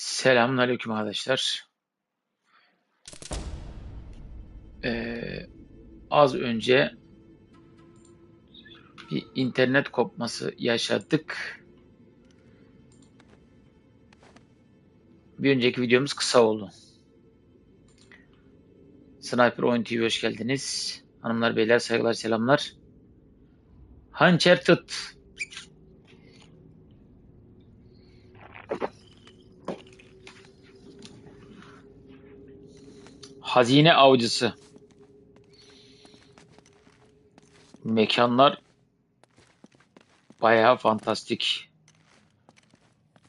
Selamünaleyküm arkadaşlar. Ee, az önce bir internet kopması yaşadık. Bir önceki videomuz kısa oldu. Sniper Oyun TV hoş geldiniz. Hanımlar beyler saygılar selamlar. Hançer Hazine avcısı. Mekanlar bayağı fantastik.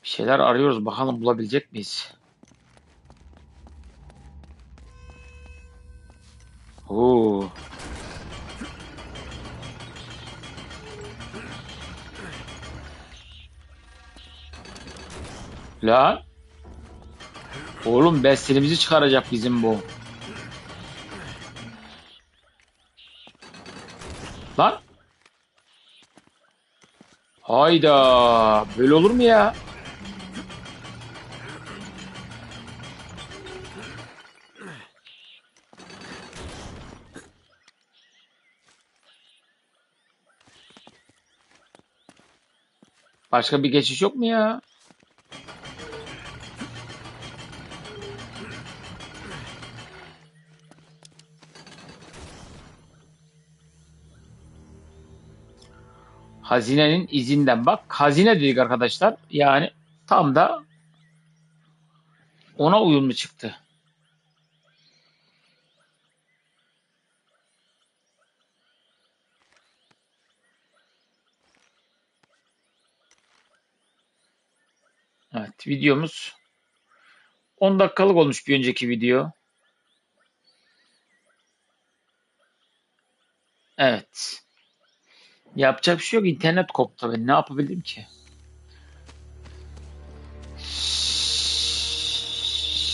Bir şeyler arıyoruz. Bakalım bulabilecek miyiz? Oo. La. Oğlum bestelimizi çıkaracak bizim bu. Lan. Hayda. Böyle olur mu ya? Başka bir geçiş yok mu ya? Hazinenin izinden bak. Hazine dedik arkadaşlar. Yani tam da ona uyumlu çıktı. Evet videomuz 10 dakikalık olmuş bir önceki video. Evet. Yapacak bir şey yok. İnternet koptu. Ben ne yapabildim ki?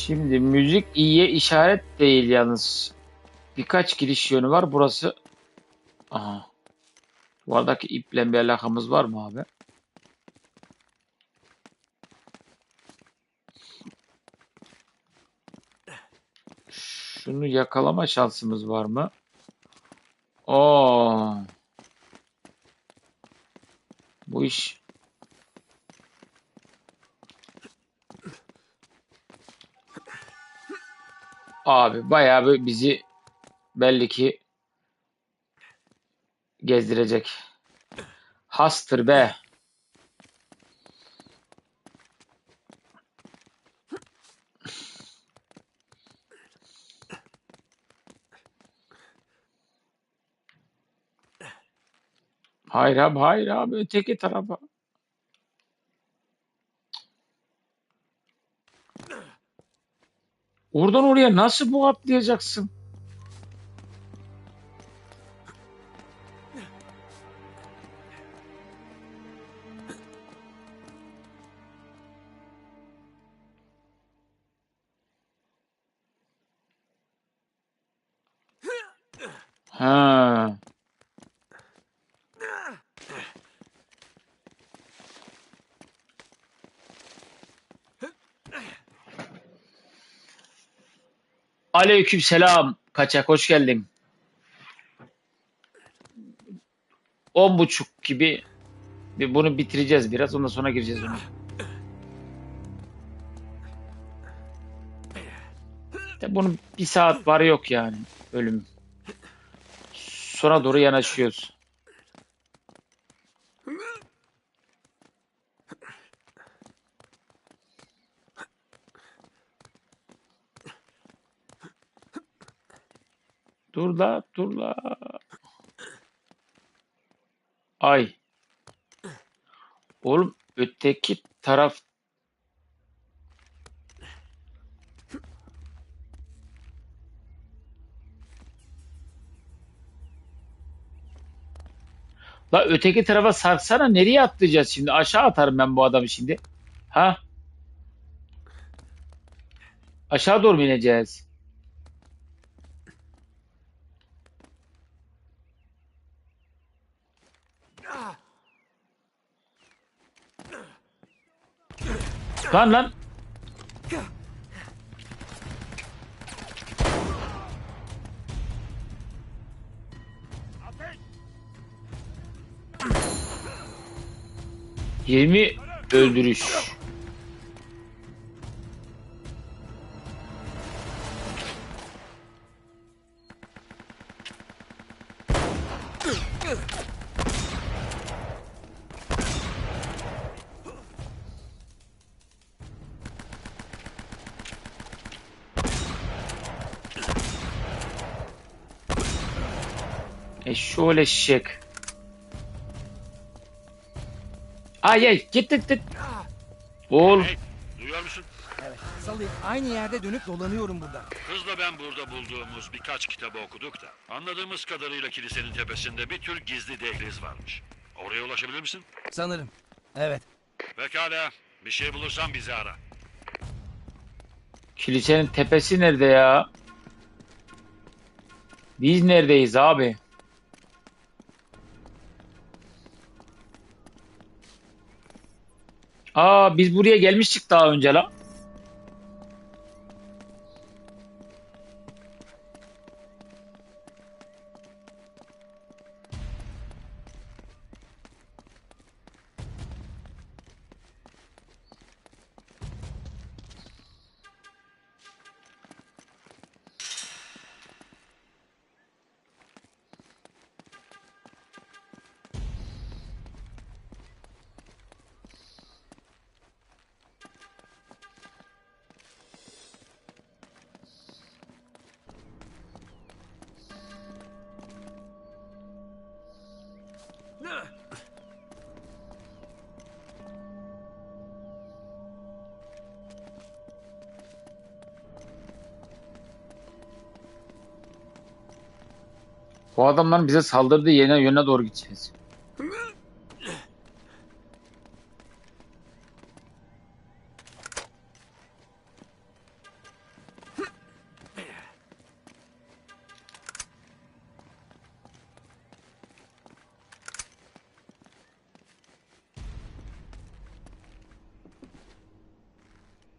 Şimdi müzik iyiye işaret değil yalnız. Birkaç giriş yönü var. Burası Aha. Duvardaki iple bir alakamız var mı abi? Şunu yakalama şansımız var mı? Oo. Bu iş abi bayağı bir bizi belli ki gezdirecek. Hastır be. Hayır abi hayır abi öteki tarafa. Oradan oraya nasıl bu atlayacaksın? Ha. Aleyküm selam. Kaçak hoş geldin. On buçuk gibi bunu bitireceğiz biraz. Ondan sonra gireceğiz ona. De bunun bir saat var yok yani bölüm. Sona doğru yanaşıyoruz. Dur la dur la. Ay. Oğlum öteki taraf La öteki tarafa sarsana nereye atlayacağız şimdi? Aşağı atarım ben bu adamı şimdi. Ha? Aşağı doğru mu ineceğiz? Lan lan. Yirmi öldürüş. E şöyle şık. Ay ay git git git. Ol. Hey, duyuyor musun? Evet. Salih aynı yerde dönüp dolanıyorum burada. Kızla ben burada bulduğumuz birkaç kitabı okuduk da anladığımız kadarıyla kilisenin tepesinde bir tür gizli dehliz varmış. Oraya ulaşabilir misin? Sanırım. Evet. Pekala. Bir şey bulursan bizi ara. Kilisenin tepesi nerede ya? Biz neredeyiz abi? Aa biz buraya gelmiştik daha önce la. Bu adamların bize saldırdığı yöne, yöne doğru gideceğiz.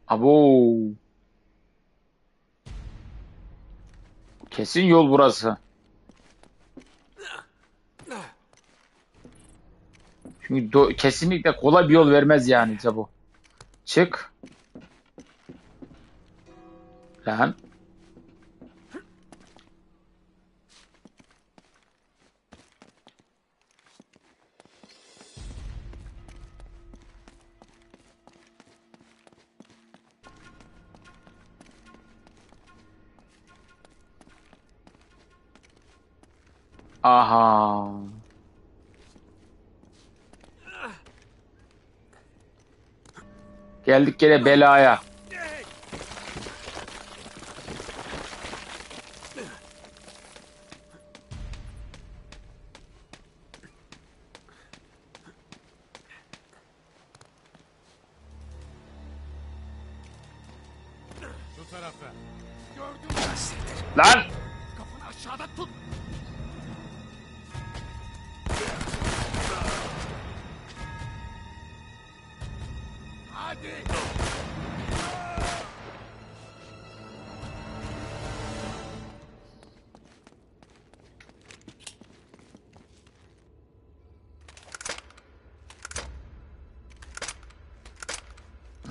Abo. Kesin yol burası. Çünkü do- kesinlikle kolay bir yol vermez yani bu. Çık. Lan. Aha. Geldik gene belaya.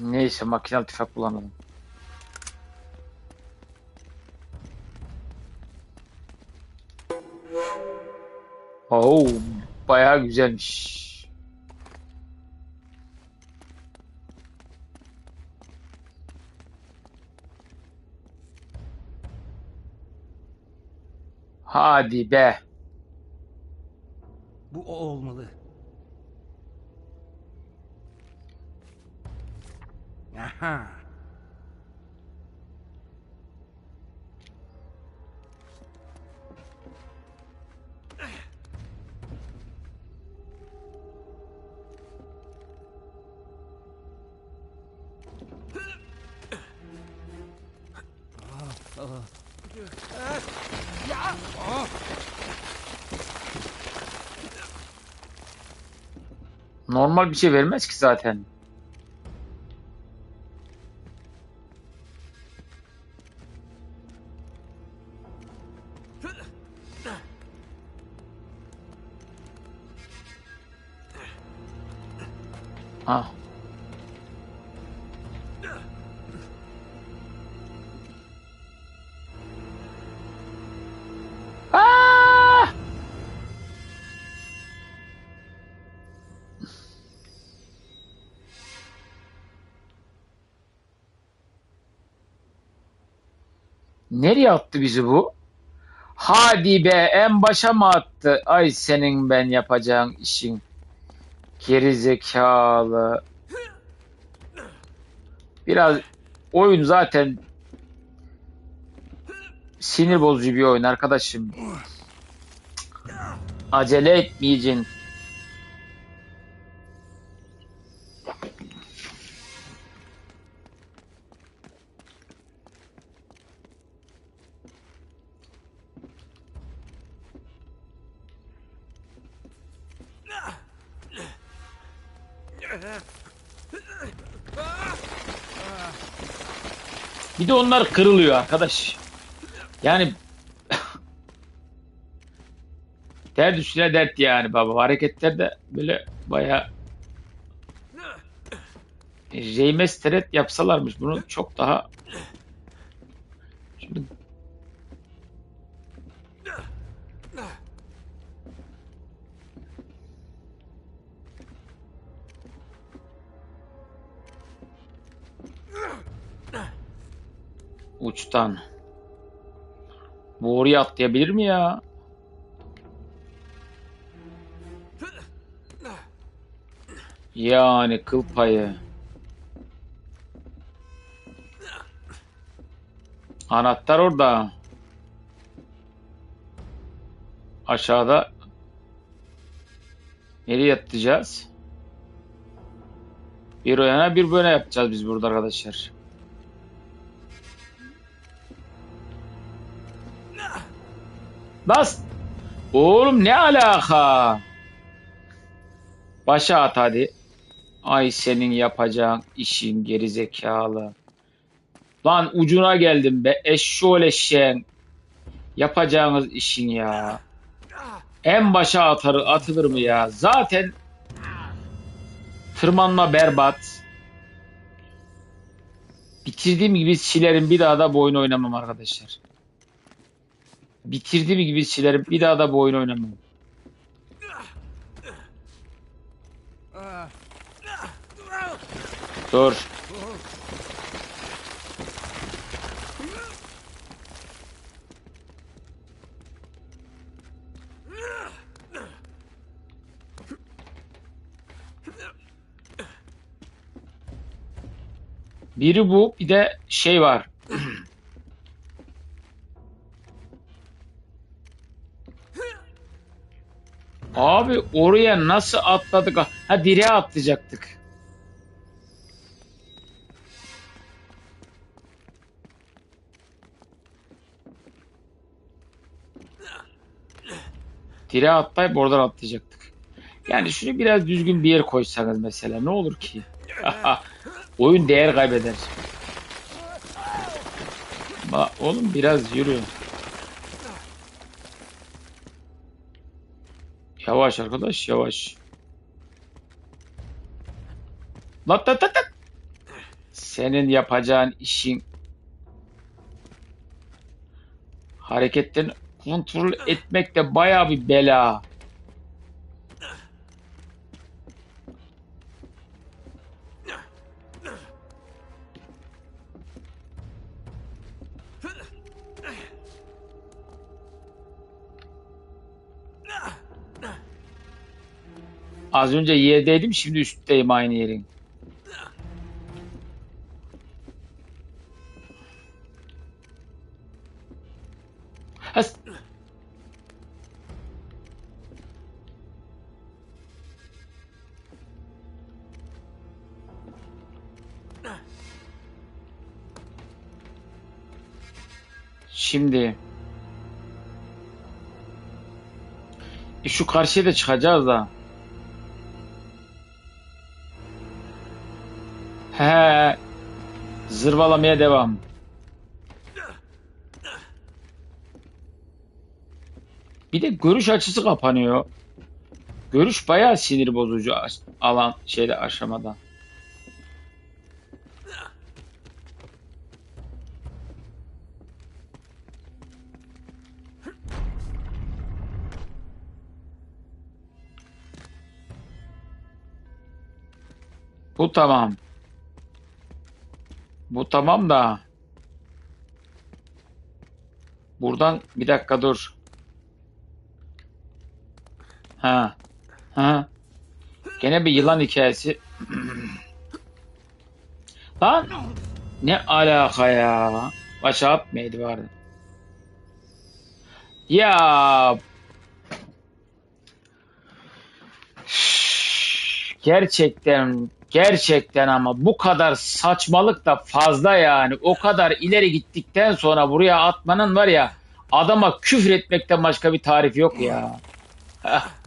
Neyse makinalı tüfek kullanalım. Oo, bayağı güzelmiş. Hadi be. Bu o olmalı. Aha. Normal bir şey vermez ki zaten. Ah. Nereye attı bizi bu? Hadi be en başa mı attı? Ay senin ben yapacağın işin. Geri zekalı. Biraz oyun zaten sinir bozucu bir oyun arkadaşım. Acele etmeyeceksin. Bir de onlar kırılıyor arkadaş. Yani dert üstüne dert yani baba. Hareketler de böyle baya remastered yapsalarmış bunu çok daha uçtan bu oraya atlayabilir mi ya? Yani kıl payı. Anahtar orada. Aşağıda. Nereye yatacağız? Bir o bir böyle yapacağız biz burada arkadaşlar. Bas. Oğlum ne alaka? Başa at hadi. Ay senin yapacağın işin gerizekalı. Lan ucuna geldim be. Eşşoğlu eşeğin. Yapacağınız işin ya. En başa atar, atılır mı ya? Zaten tırmanma berbat. Bitirdiğim gibi silerim bir daha da bu oynamam arkadaşlar. Bitirdiğim gibi silerim bir daha da bu oyunu oynamam. Dur. Biri bu, bir de şey var. Abi oraya nasıl atladık? Ha direğe atlayacaktık. Direğe atlayıp oradan atlayacaktık. Yani şunu biraz düzgün bir yer koysanız mesela ne olur ki? Oyun değer kaybeder. Ba oğlum biraz yürü. Yavaş arkadaş yavaş. Lan tat tat tat. Senin yapacağın işin hareketlerini kontrol etmek de bayağı bir bela. Az önce yerdeydim şimdi üstteyim aynı yerin. Has. Şimdi E şu karşıya da çıkacağız da. He. Zırvalamaya devam. Bir de görüş açısı kapanıyor. Görüş bayağı sinir bozucu alan şeyde aşamada. Bu tamam. Bu tamam da buradan bir dakika dur. Ha. Ha. Gene bir yılan hikayesi. Lan ne alaka ya? WhatsApp mıydı vardı? Ya gerçekten gerçekten ama bu kadar saçmalık da fazla yani. O kadar ileri gittikten sonra buraya atmanın var ya adama küfür etmekten başka bir tarif yok ya.